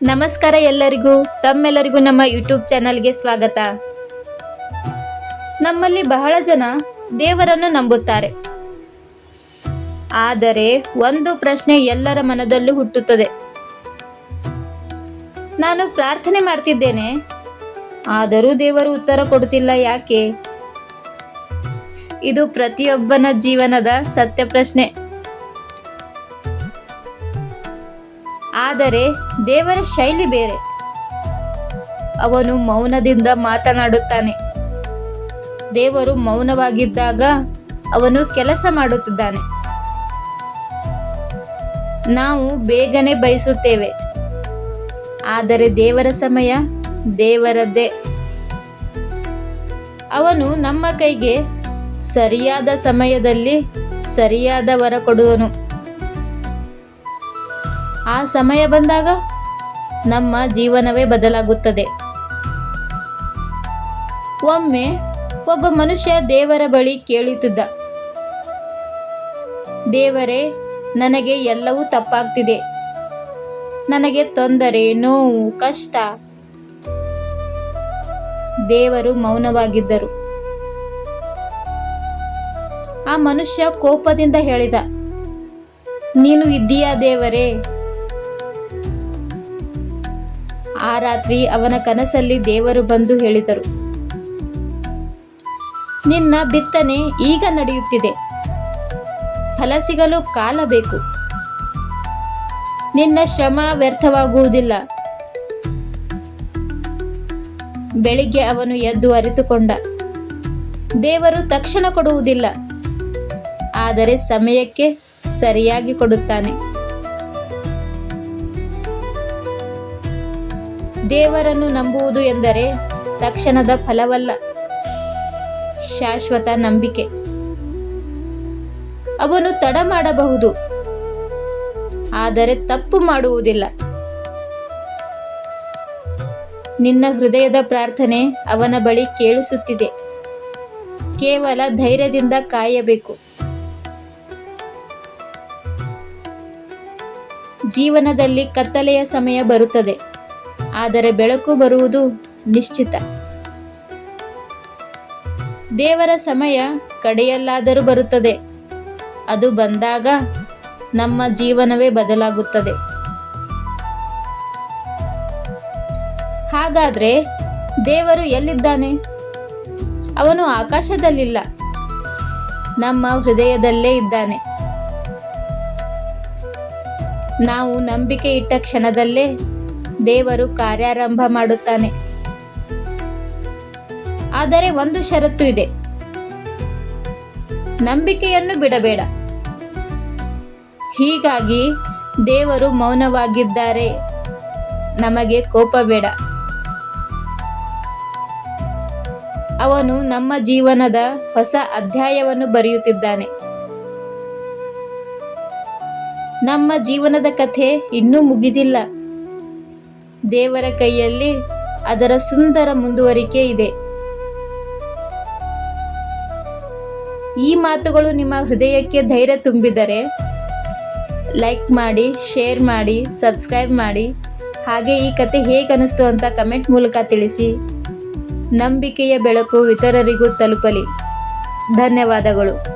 ನಮಸ್ಕಾರ ಎಲ್ಲರಿಗೂ. ತಮ್ಮೆಲ್ಲರಿಗೂ ನಮ್ಮ ಯೂಟ್ಯೂಬ್ ಚಾನಲ್ಗೆ ಸ್ವಾಗತ. ನಮ್ಮಲ್ಲಿ ಬಹಳ ಜನ ದೇವರನ್ನು ನಂಬುತ್ತಾರೆ. ಆದರೆ ಒಂದು ಪ್ರಶ್ನೆ ಎಲ್ಲರ ಮನದಲ್ಲೂ ಹುಟ್ಟುತ್ತದೆ. ನಾನು ಪ್ರಾರ್ಥನೆ ಮಾಡ್ತಿದ್ದೇನೆ. ಆದರೂ ದೇವರು ಉತ್ತರ ಕೊಡುತ್ತಿಲ್ಲ ಯಾಕೆ? ಇದು ಪ್ರತಿಯೊಬ್ಬನ ಜೀವನದ ಸತ್ಯ ಪ್ರಶ್ನೆ. ಆದರೆ ದೇವರ ಶೈಲಿ ಬೇರೆ. ಅವನು ಮೌನದಿಂದ ಮಾತನಾಡುತ್ತಾನೆ. ದೇವರು ಮೌನವಾಗಿದ್ದಾಗ ಅವನು ಕೆಲಸ ಮಾಡುತ್ತಿದ್ದಾನೆ. ನಾವು ಬೇಗನೆ ಬಯಸುತ್ತೇವೆ. ಆದರೆ ದೇವರ ಸಮಯ ದೇವರದ್ದೇ. ಅವನು ನಮ್ಮ ಕೈಗೆ ಸರಿಯಾದ ಸಮಯದಲ್ಲಿ ಸರಿಯಾದ ವರ ಕೊಡುವನು. ಆ ಸಮಯ ಬಂದಾಗ ನಮ್ಮ ಜೀವನವೇ ಬದಲಾಗುತ್ತದೆ. ಒಮ್ಮೆ ಒಬ್ಬ ಮನುಷ್ಯ ದೇವರ ಬಳಿ ಕೇಳುತ್ತಿದ್ದ, ದೇವರೇ, ನನಗೆ ಎಲ್ಲವೂ ತಪ್ಪಾಗ್ತಿದೆ. ನನಗೆ ತೊಂದರೆ, ನೋವು, ಕಷ್ಟ. ದೇವರು ಮೌನವಾಗಿದ್ದರು. ಆ ಮನುಷ್ಯ ಕೋಪದಿಂದ ಹೇಳಿದ, ನೀನು ಇದ್ದೀಯಾ ದೇವರೇ? ಆ ರಾತ್ರಿ ಅವನ ಕನಸಲ್ಲಿ ದೇವರು ಬಂದು ಹೇಳಿದರು, ನಿನ್ನ ಬಿತ್ತನೆ ಈಗ ನಡೆಯುತ್ತಿದೆ. ಫಲ ಸಿಗಲು ಕಾಲ ಬೇಕು. ನಿನ್ನ ಶ್ರಮ ವ್ಯರ್ಥವಾಗುವುದಿಲ್ಲ. ಬೆಳಿಗ್ಗೆ ಅವನು ಎದ್ದು ಅರಿತುಕೊಂಡ, ದೇವರು ತಕ್ಷಣ ಕೊಡುವುದಿಲ್ಲ, ಆದರೆ ಸಮಯಕ್ಕೆ ಸರಿಯಾಗಿ ಕೊಡುತ್ತಾನೆ. ದೇವರನ್ನು ನಂಬುವುದು ಎಂದರೆ ತಕ್ಷಣದ ಫಲವಲ್ಲ. ಶಾಶ್ವತ ನಂಬಿಕೆ. ಅವನು ತಡ ಮಾಡಬಹುದು, ಆದರೆ ತಪ್ಪು ಮಾಡುವುದಿಲ್ಲ. ನಿನ್ನ ಹೃದಯದ ಪ್ರಾರ್ಥನೆ ಅವನ ಬಳಿ ಕೇಳಿಸುತ್ತಿದೆ. ಕೇವಲ ಧೈರ್ಯದಿಂದ ಕಾಯಬೇಕು. ಜೀವನದಲ್ಲಿ ಕತ್ತಲೆಯ ಸಮಯ ಬರುತ್ತದೆ. ಆದರೆ ಬೆಳಕು ಬರುವುದು ನಿಶ್ಚಿತ. ದೇವರ ಸಮಯ ಕಡೆಯಲ್ಲಾದರೂ ಬರುತ್ತದೆ. ಅದು ಬಂದಾಗ ನಮ್ಮ ಜೀವನವೇ ಬದಲಾಗುತ್ತದೆ. ಹಾಗಾದ್ರೆ ದೇವರು ಎಲ್ಲಿದ್ದಾನೆ? ಅವನು ಆಕಾಶದಲ್ಲಿಲ್ಲ. ನಮ್ಮ ಹೃದಯದಲ್ಲೇ ಇದ್ದಾನೆ. ನಾವು ನಂಬಿಕೆ ಇಟ್ಟ ಕ್ಷಣದಲ್ಲೇ ದೇವರು ಕಾರ್ಯಾರಂಭ ಮಾಡುತ್ತಾನೆ. ಆದರೆ ಒಂದು ಷರತ್ತು ಇದೆ. ನಂಬಿಕೆಯನ್ನು ಬಿಡಬೇಡ. ಹೀಗಾಗಿ ದೇವರು ಮೌನವಾಗಿದ್ದಾರೆ. ನಮಗೆ ಕೋಪ ಬೇಡ. ಅವನು ನಮ್ಮ ಜೀವನದ ಹೊಸ ಅಧ್ಯಾಯವನ್ನು ಬರೆಯುತ್ತಿದ್ದಾನೆ. ನಮ್ಮ ಜೀವನದ ಕಥೆ ಇನ್ನೂ ಮುಗಿದಿಲ್ಲ. ದೇವರ ಕೈಯಲ್ಲಿ ಅದರ ಸುಂದರ ಮುಂದುವರಿಕೆ ಇದೆ. ಈ ಮಾತುಗಳು ನಿಮ್ಮ ಹೃದಯಕ್ಕೆ ಧೈರ್ಯ ತುಂಬಿದರೆ ಲೈಕ್ ಮಾಡಿ, ಶೇರ್ ಮಾಡಿ, ಸಬ್ಸ್ಕ್ರೈಬ್ ಮಾಡಿ. ಹಾಗೆ ಈ ಕತೆ ಹೇಗೆ ಅನಿಸ್ತು ಅಂತ ಕಮೆಂಟ್ ಮೂಲಕ ತಿಳಿಸಿ. ನಂಬಿಕೆಯ ಬೆಳಕು ಇತರರಿಗೂ ತಲುಪಲಿ. ಧನ್ಯವಾದಗಳು.